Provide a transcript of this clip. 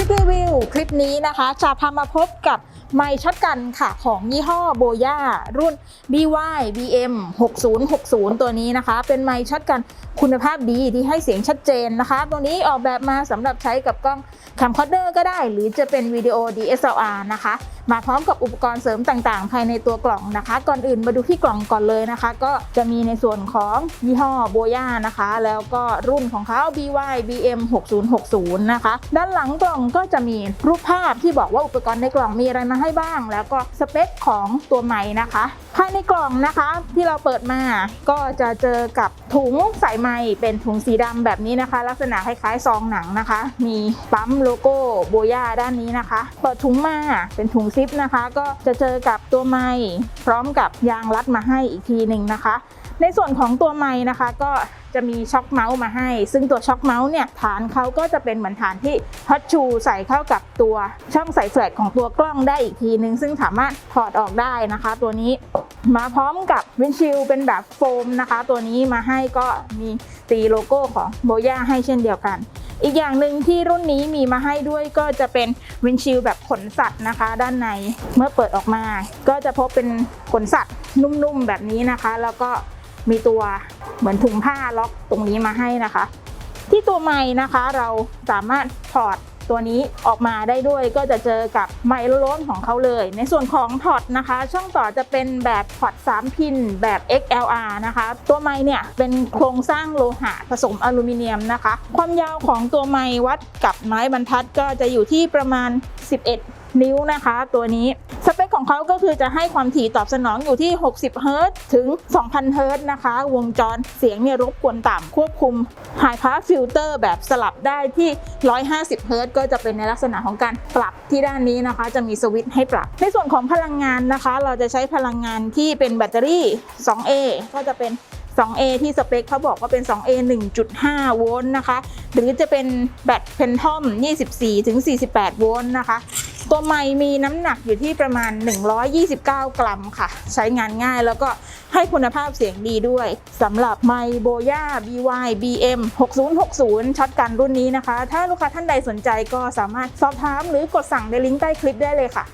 ลิปรีวิวคลิปนี้นะคะ จะพามาพบกับไม้ช็อตกันค่ะของยี่ห้อโบย่ารุ่น BY BM 6060 ตัวนี้นะคะ เป็นไม้ช็อตกันคุณภาพดีที่ให้เสียงชัดเจนนะคะ ตัวนี้ออกแบบมาสำหรับใช้กับกล้องแคมคอร์เดอร์ก็ได้ หรือจะเป็นวิดีโอ DSLR นะคะ มาพร้อมกับอุปกรณ์เสริมต่างๆ ภายในตัวกล่องนะคะ ก่อนอื่นมาดูที่กล่องก่อนเลยนะคะ ก็จะมีในส่วนของยี่ห้อโบย่านะคะ แล้วก็รุ่นของเขา BY BM 6060 นะคะ ด้านหลังกล่องก็จะมีรูปภาพที่บอกว่าอุปกรณ์ในกล่องมีอะไรมาให้บ้าง แล้วก็สเปคของตัวใหม่นะคะ ภายในกล่องนะคะที่เราเปิดมาก็จะเจอกับถุงใส่ไม้เป็นถุงสีดำแบบนี้นะคะ ลักษณะคล้ายๆซองหนังนะคะ มีปั๊มโลโก้โบย่าด้านนี้นะคะ เปิดถุงมาเป็นถุงซิปนะคะ ก็จะเจอกับตัวไม้พร้อมกับยางรัดมาให้อีกทีหนึ่งนะคะ ในส่วนของตัวไม้นะคะก็จะมีช็อคเมาส์มาให้ ซึ่งตัวช็อคเมาส์เนี่ยฐานเขาก็จะเป็นเหมือนฐานที่พัดชูใส่เข้ากับตัวช่องใส่แฟลชของตัวกล้องได้อีกทีนึง ซึ่งสามารถถอดออกได้นะคะ ตัวนี้มาพร้อมกับวินชิลเป็นแบบโฟมนะคะ ตัวนี้มาให้ก็มีตีโลโก้ของโบย่าให้เช่นเดียวกัน อีกอย่างหนึ่งที่รุ่นนี้มีมาให้ด้วยก็จะเป็นวินชิลแบบขนสัตว์นะคะ ด้านในเมื่อเปิดออกมา ก็จะพบเป็นขนสัตว์นุ่มๆแบบนี้นะคะ แล้วก็ มีตัวเหมือนถุงผ้าล็อกตรงนี้มาให้นะคะ ที่ตัวไม้นะคะเราสามารถถอดตัวนี้ออกมาได้ด้วยก็จะเจอกับไมค์ล้นของเขาเลย ในส่วนของพอร์ตนะคะ ช่องต่อจะเป็นแบบพอร์ต3 พินแบบ XLR นะคะ ตัวไม้เนี่ยเป็นโครงสร้างโลหะผสมอลูมิเนียมนะคะ ความยาวของตัวไม้วัดกับไม้บรรทัดก็จะอยู่ที่ประมาณ 11 นิ้วนะคะ ตัวนี้ เปคของเขาก็คือจะให้ความถี่ตอบสนองอยู่ที่ 60 เฮิรตซ์ถึง 2,000 เฮิรตซ์นะคะ วงจรเสียงเนี่ยรบกวนต่ำควบคุม High Pass Filter แบบสลับได้ที่ 150 เฮิรตซ์ก็จะเป็นในลักษณะของการปรับที่ด้านนี้นะคะ จะมีสวิตช์ให้ปรับ ในส่วนของพลังงานนะคะ เราจะใช้พลังงานที่เป็นแบตเตอรี่ 2A ก็จะเป็น 2A ที่สเปคเขาบอกว่าเป็น 2A 1.5 โวลต์นะคะ หรือจะเป็นแบตเพนทอม 24-48 โวลต์นะคะ ตัวไม้มีน้ำหนักอยู่ที่ประมาณ 129 กรัมค่ะ ใช้งานง่ายแล้วก็ให้คุณภาพเสียงดีด้วยสำหรับไมโบย่า BY BM 6060ช็อตกันรุ่นนี้นะคะ ถ้าลูกค้าท่านใดสนใจก็สามารถสอบถามหรือกดสั่งในลิงก์ใต้คลิปได้เลยค่ะ